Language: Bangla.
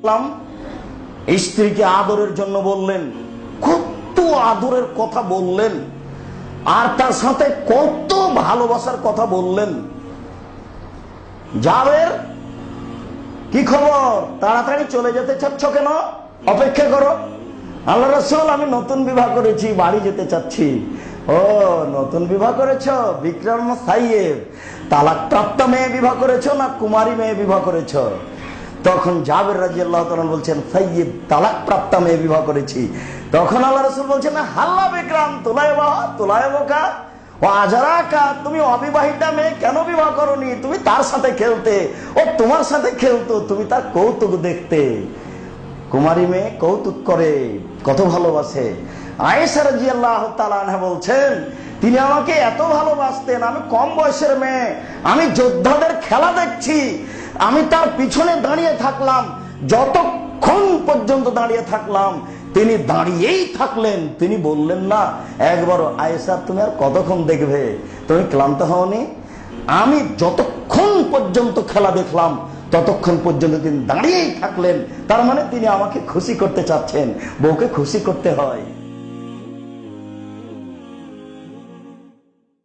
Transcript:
ইসলাম স্ত্রীকে আদরের জন্য বললেন কত আদরের কথা বললেন, আর তার সাথে কত ভালোবাসার কথা বললেন। যাবের কি খবর? তাড়াতাড়ি চলে যেতে চাচ্ছ কেন? অপেক্ষা করো। আল্লাহ রসুল, আমি নতুন বিবাহ করেছি, বাড়ি যেতে চাচ্ছি। ও, নতুন বিবাহ করেছ? বিক্রম সাইয়েব তালাক প্রাপ্ত মেয়ে বিবাহ করেছ না কুমারী মেয়ে বিবাহ করেছ? তখন জাবের রাজি আল্লাহ বলছেন সাইয়েব তালাক প্রাপ্ত মেয়ে বিবাহ করেছি। তখন আল্লাহ রসুল বলছেন, হাল্লা বিক্রম তোলায় বাহ তোলায় বোকা ও আজারাকা, তুমি অবিবাহিতা মেয়ে কেন বিবাহ করনি? তুমি তার সাথে খেলতে, ও তোমার সাথে খেলতো, তুমি তার কৌতুক দেখতে। কুমারী মেয়ে কৌতুক করে, কত ভালোবাসে। আয়েশা রাজি আল্লাহ বলছেন, তিনি আমাকে এত ভালোবাসতেন, আমি কম বয়সের মেয়ে, আমি যোদ্ধাদের খেলা দেখছি আমি তার পিছনে দাঁড়িয়ে থাকলাম। যতক্ষণ পর্যন্ত দাঁড়িয়ে থাকলাম, তিনি দাঁড়িয়েই থাকলেন। তিনি বললেন, না একবার আয়েশা তুমি আর কতক্ষণ দেখবে? তুমি ক্লান্ত হওনি? আমি যতক্ষণ পর্যন্ত খেলা দেখলাম, ততক্ষণ পর্যন্ত তিনি দাঁড়িয়েই থাকলেন। তার মানে তিনি আমাকে খুশি করতে চাচ্ছেন। বউকে খুশি করতে হয়।